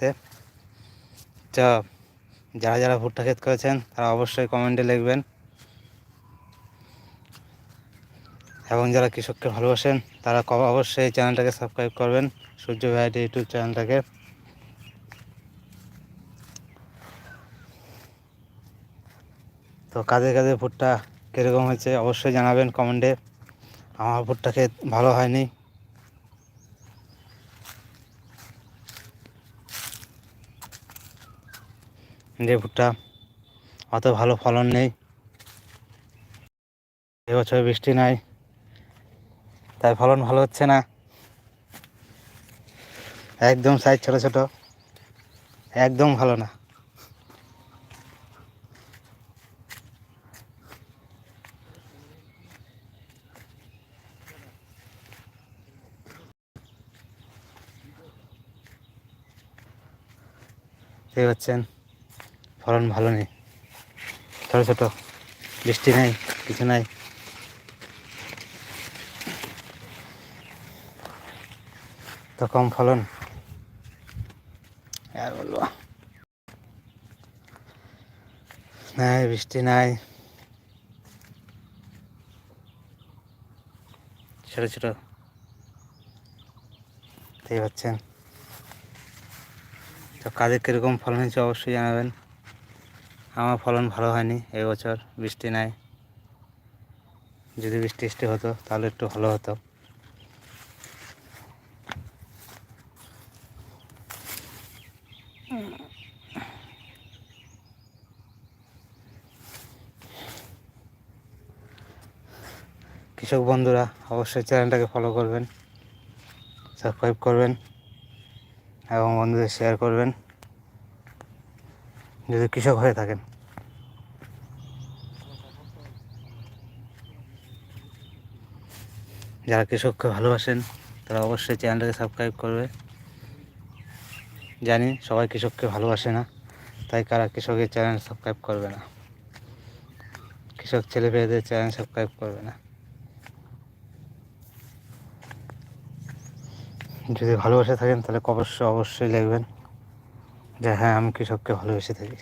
দেখতে তো যারা যারা ভুট্টা ক্ষেত করেছেন, তারা অবশ্যই কমেন্টে লিখবেন। এবং যারা কৃষককে ভালোবাসেন, তারা অবশ্যই চ্যানেলটাকে সাবস্ক্রাইব করবেন, সূর্য ভ্যারাইটি ইউটিউব চ্যানেলটাকে। তো কাজে কাজে ভুট্টা কীরকম হয়েছে, অবশ্যই জানাবেন কমেন্টে আমার ভুট্টা ক্ষেত ভালো হয়নি। যে ভুট্টা অত ভালো ফলন নেই। এবছর বৃষ্টি নাই, তাই ফলন ভালো হচ্ছে না। একদম সাইজ ছোট ছোট, একদম ভালো না। পাচ্ছেন ফলন ভালো নেই। ছোটো ছোটো বৃষ্টি নেই কিছু নাই। তো কম ফলন। আর বলব? নাই বৃষ্টি নাই। ছোট ছোট। দেখতে পাচ্ছেন। তো কাদের কীরকম ফলন হয়েছে অবশ্যই জানাবেন। আমার ফলন ভালো হয়নি এবছর, বৃষ্টি নাই। যদি বৃষ্টি টিষ্টি হতো, তাহলে একটু ভালো হতো। কৃষক বন্ধুরা, অবশ্যই চ্যানেলটাকে ফলো করবেন সাবস্ক্রাইব করবেন, এবং বন্ধুদের শেয়ার করবেন। যদি কৃষক হয়ে থাকেন। যারা কৃষককে ভালোবাসেন, তারা অবশ্যই চ্যানেলটাকে সাবস্ক্রাইব করবে। জানি সবাই কৃষককে ভালোবাসে না, তাই কারা কৃষকের চ্যানেল সাবস্ক্রাইব করবে না? কৃষক ছেলে পেয়েদের চ্যানেল সাবস্ক্রাইব করবে না। যদি ভালোবাসে থাকেন, তাহলে অবশ্যই অবশ্যই লিখবেন যে হ্যাঁ আমি কৃষককে ভালোবেসে থাকি।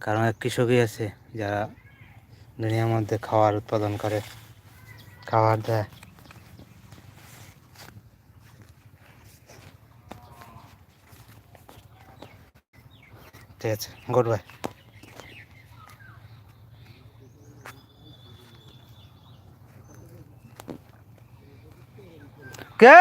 কারণ এক কৃষকই আছে যারা দুনিয়ার মধ্যে খাবার উৎপাদন করে খাবার দেয়। ঠিক আছে, গুড বাই। কে